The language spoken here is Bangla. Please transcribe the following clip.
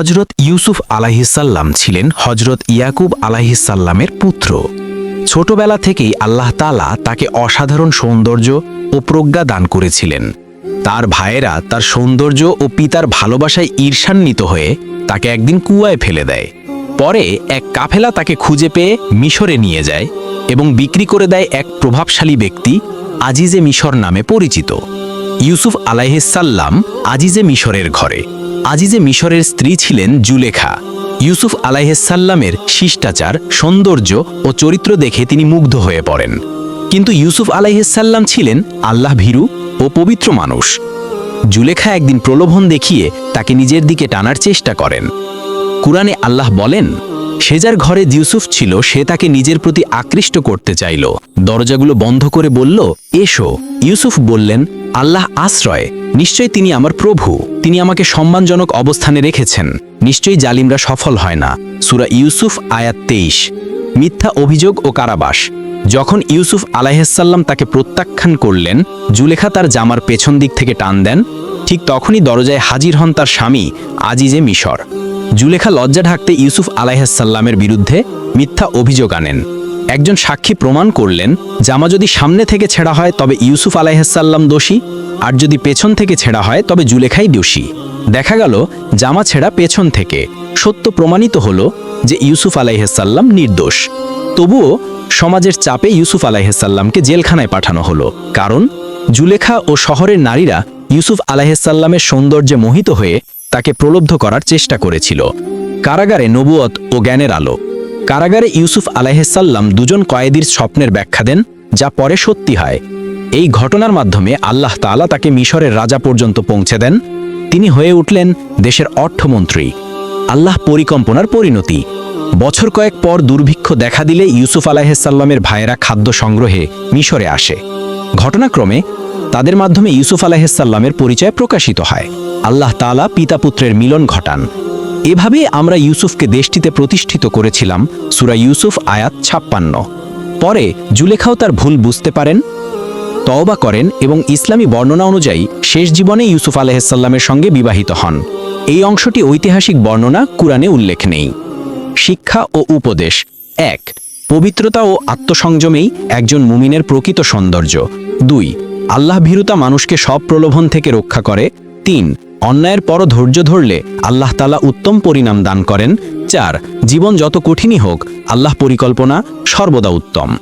হজরত ইউসুফ আলাহিসাল্লাম ছিলেন হজরত ইয়াকুব আলাহিসাল্লামের পুত্র। ছোটবেলা থেকেই আল্লাহ তালা তাকে অসাধারণ সৌন্দর্য ও প্রজ্ঞা দান করেছিলেন। তার ভাইয়েরা তার সৌন্দর্য ও পিতার ভালোবাসায় ঈর্ষান্বিত হয়ে তাকে একদিন কুয়ায় ফেলে দেয়। পরে এক কাফেলা তাকে খুঁজে পেয়ে মিশরে নিয়ে যায় এবং বিক্রি করে দেয় এক প্রভাবশালী ব্যক্তি, আজিজে মিশর নামে পরিচিত। ইউসুফ আলাইহিসাল্লাম আজিজে মিশরের ঘরে। আজিজে মিশরের স্ত্রী ছিলেন জুলেখা। ইউসুফ আলাইহিসাল্লামের শিষ্টাচার, সৌন্দর্য ও চরিত্র দেখে তিনি মুগ্ধ হয়ে পড়েন। কিন্তু ইউসুফ আলাইহিসাল্লাম ছিলেন আল্লাহ ভীরু ও পবিত্র মানুষ। জুলেখা একদিন প্রলোভন দেখিয়ে তাকে নিজের দিকে টানার চেষ্টা করেন। কুরআনে আল্লাহ বলেন, সে যার ঘরে ইউসুফ ছিল, সে তাকে নিজের প্রতি আকৃষ্ট করতে চাইল। দরজাগুলো বন্ধ করে বলল, এসো। ইউসুফ বললেন, আল্লাহ আশ্রয়। নিশ্চয় তিনি আমার প্রভু। তিনি আমাকে সম্মানজনক অবস্থানে রেখেছেন। নিশ্চয়ই জালিমরা সফল হয় না। সুরা ইউসুফ, আয়াত তেইশ। মিথ্যা অভিযোগ ও কারাবাস। যখন ইউসুফ আলাইহাল্লাম তাকে প্রত্যাখ্যান করলেন, জুলেখা তার জামার পেছন দিক থেকে টান দেন, ঠিক তখনই দরজায় হাজির হন তার স্বামী আজিজে মিশর। জুলেখা লজ্জা ঢাকতে ইউসুফ আলাইহাল্লামের বিরুদ্ধে মিথ্যা অভিযোগ আনেন। একজন সাক্ষী প্রমাণ করলেন জামা যদি সামনে থেকে ছেঁড়া হয় তবে ইউসুফ আলাইহাল্লাম দোষী, আর যদি পেছন থেকে ছেঁড়া হয় তবে জুলেখাই দোষী। দেখা গেল জামা ছেঁড়া পেছন থেকে। সত্য প্রমাণিত হল যে ইউসুফ আলাইহাল্লাম নির্দোষ। তবুও সমাজের চাপে ইউসুফ আলাইহাল্লামকে জেলখানায় পাঠানো হলো। কারণ জুলেখা ও শহরের নারীরা ইউসুফ আলাইহাল্লামের সৌন্দর্যে মোহিত হয়ে তাকে প্রলব্ধ করার চেষ্টা করেছিল। কারাগারে নবুয়ত ও জ্ঞানের আলো। কারাগারে ইউসুফ আলাইহাল্লাম দুজন কয়েদির স্বপ্নের ব্যাখ্যা দেন, যা পরে সত্যি হয়। এই ঘটনার মাধ্যমে আল্লাহ তাআলা তাকে মিশরের রাজা পর্যন্ত পৌঁছে দেন। তিনি হয়ে উঠলেন দেশের অর্থমন্ত্রী। আল্লাহ পরিকল্পনার পরিণতি। বছর কয়েক পর দুর্ভিক্ষ দেখা দিলে ইউসুফ আলাহিসাল্লামের ভাইয়েরা খাদ্য সংগ্রহে মিশরে আসে। ঘটনাক্রমে তাদের মাধ্যমে ইউসুফ আলাহিসাল্লামের পরিচয় প্রকাশিত হয়। আল্লাহ তাআলা পিতা পুত্রের মিলন ঘটান। এভাবে আমরা ইউসুফকে দেশটিতে প্রতিষ্ঠিত করেছিলাম, সুরা ইউসুফ, আয়াত ছাপ্পান্ন। পরে জুলেখাও তার ভুল বুঝতে পারেন, তওবা করেন এবং ইসলামী বর্ণনা অনুযায়ী শেষ জীবনে ইউসুফ আলাহিসাল্লামের সঙ্গে বিবাহিত হন। এই অংশটি ঐতিহাসিক বর্ণনা, কুরআনে উল্লেখ নেই। শিক্ষা ও উপদেশ। এক, পবিত্রতা ও আত্মসংযমেই একজন মুমিনের প্রকৃত সৌন্দর্য। দুই, আল্লাহ ভীরুতা মানুষকে সব প্রলোভন থেকে রক্ষা করে। তিন অন্যায়ের পর ধৈর্য ধরলে আল্লাহ তালা উত্তম পরিণাম দান করেন। চার, জীবন যত কঠিনই হোক, আল্লাহ পরিকল্পনা সর্বদা উত্তম।